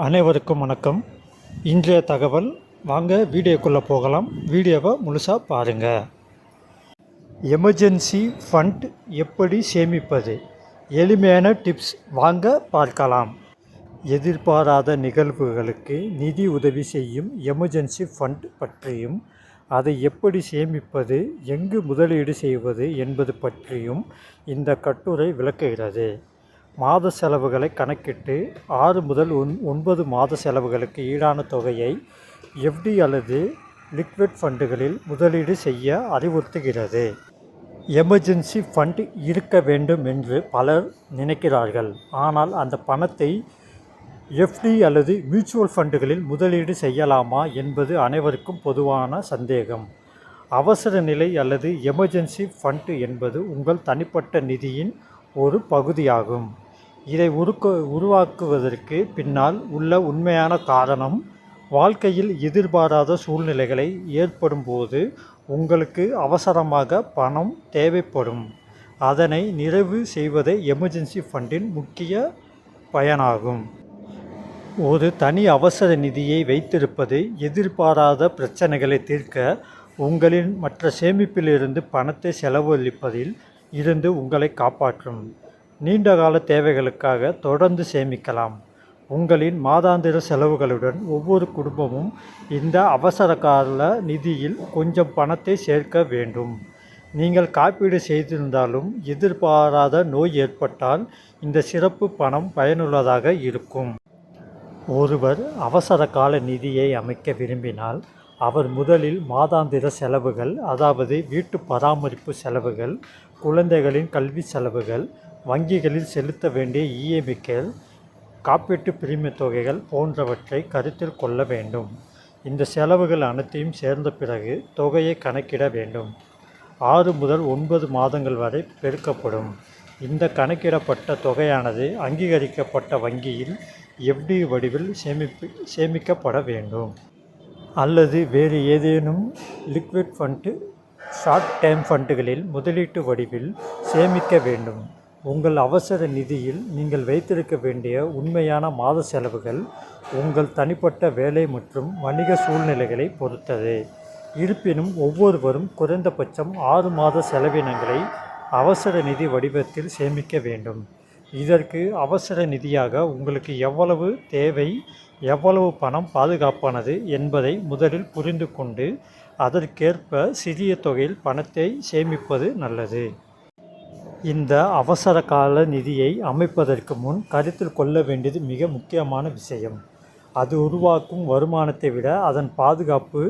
அனைவருக்கும் வணக்கம். இன்றைய தகவல் வாங்க வீடியோக்குள்ளே போகலாம். வீடியோவை முழுசாக பாருங்கள் எமர்ஜென்சி ஃபண்ட் எப்படி சேமிப்பது? எளிமையான டிப்ஸ் வாங்க பார்க்கலாம். எதிர்பாராத நிகழ்வுகளுக்கு நிதி உதவி செய்யும் எமர்ஜென்சி ஃபண்ட் பற்றியும் அதை எப்படி சேமிப்பது? எங்கு முதலீடு செய்வது என்பது பற்றியும் இந்த கட்டுரை விளக்குகிறது. மாத செலவுகளை கணக்கிட்டு ஆறு முதல் ஒன் ஒன்பது மாத செலவுகளுக்கு ஈடான தொகையை எஃப்டி அல்லது லிக்விட் ஃபண்டுகளில் முதலீடு செய்ய அறிவுறுத்துகிறது. எமர்ஜென்சி ஃபண்ட் இருக்க வேண்டும் என்று பலர் நினைக்கிறார்கள். ஆனால் அந்த பணத்தை எஃப்டி அல்லது மியூச்சுவல் ஃபண்டுகளில் முதலீடு செய்யலாமா என்பது அனைவருக்கும் பொதுவான சந்தேகம். அவசர நிலை அல்லது எமர்ஜென்சி ஃபண்ட் என்பது உங்கள் தனிப்பட்ட நிதியின் ஒரு பகுதியாகும். இதை உருக்க உருவாக்குவதற்கு பின்னால் உள்ள உண்மையான காரணம் வாழ்க்கையில் எதிர்பாராத சூழ்நிலைகளை ஏற்படும்போது உங்களுக்கு அவசரமாக பணம் தேவைப்படும். அதனை நிறைவு செய்வதே எமர்ஜென்சி ஃபண்டின் முக்கிய பயனாகும். ஒரு தனி அவசர நிதியை வைத்திருப்பது எதிர்பாராத பிரச்சனைகளை தீர்க்க உங்களின் மற்ற சேமிப்பிலிருந்து பணத்தை செலவழிப்பதில் இருந்து உங்களை காப்பாற்றும். நீண்டகால தேவைகளுக்காக தொடர்ந்து சேமிக்கலாம். உங்களின் மாதாந்திர செலவுகளுடன் ஒவ்வொரு குடும்பமும் இந்த அவசரகால நிதியில் கொஞ்சம் பணத்தை சேர்க்க வேண்டும். நீங்கள் காப்பீடு செய்திருந்தாலும் எதிர்பாராத நோய் ஏற்பட்டால் இந்த சிறப்பு பணம் பயனுள்ளதாக இருக்கும். ஒருவர் அவசர கால நிதியை அமைக்க விரும்பினால் அவர் முதலில் மாதாந்திர செலவுகள் அதாவது வீட்டு பராமரிப்பு செலவுகள் குழந்தைகளின் கல்வி செலவுகள் வங்கிகளில் செலுத்த வேண்டிய இஎம்ஐக்கள் காப்பீட்டு பிரீமிய தொகைகள் போன்றவற்றை கருத்தில் கொள்ள வேண்டும். இந்த செலவுகள் அனைத்தையும் சேர்ந்த பிறகு தொகையை கணக்கிட வேண்டும். ஆறு முதல் ஒன்பது மாதங்கள் வரை பெருக்கப்படும். இந்த கணக்கிடப்பட்ட தொகையானது அங்கீகரிக்கப்பட்ட வங்கியில் எஃப்டி வடிவில் சேமிப்பு சேமிக்கப்பட வேண்டும். அல்லது வேறு ஏதேனும் லிக்விட் ஃபண்டு ஷார்ட் டேர்ம் ஃபண்டுகளில் முதலீட்டு வடிவில் சேமிக்க வேண்டும். உங்கள் அவசர நிதியில் நீங்கள் வைத்திருக்க வேண்டிய உண்மையான மாத செலவுகள் உங்கள் தனிப்பட்ட வேலை மற்றும் வணிக சூழ்நிலைகளை பொறுத்தது. இருப்பினும் ஒவ்வொருவரும் குறைந்தபட்சம் ஆறு மாத செலவினங்களை அவசர நிதி வடிவத்தில் சேமிக்க வேண்டும். இதற்கு அவசர நிதியாக உங்களுக்கு எவ்வளவு தேவை எவ்வளவு பணம் பாதுகாப்பானது என்பதை முதலில் புரிந்து கொண்டு அதற்கேற்ப சிறிய தொகையில் பணத்தை சேமிப்பது நல்லது. இந்த அவசர கால நிதியை அமைப்பதற்கு முன் கருத்தில் கொள்ள வேண்டியது மிக முக்கியமான விஷயம். அது உருவாக்கும் வருமானத்தை விட அதன் பாதுகாப்பு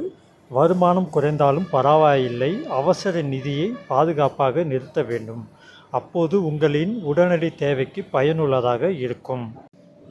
வருமானம் குறைந்தாலும் பரவாயில்லை. அவசர நிதியை பாதுகாப்பாக நிறுத்த வேண்டும். அப்போது உங்களின் உடனடி தேவைக்கு பயனுள்ளதாக இருக்கும்.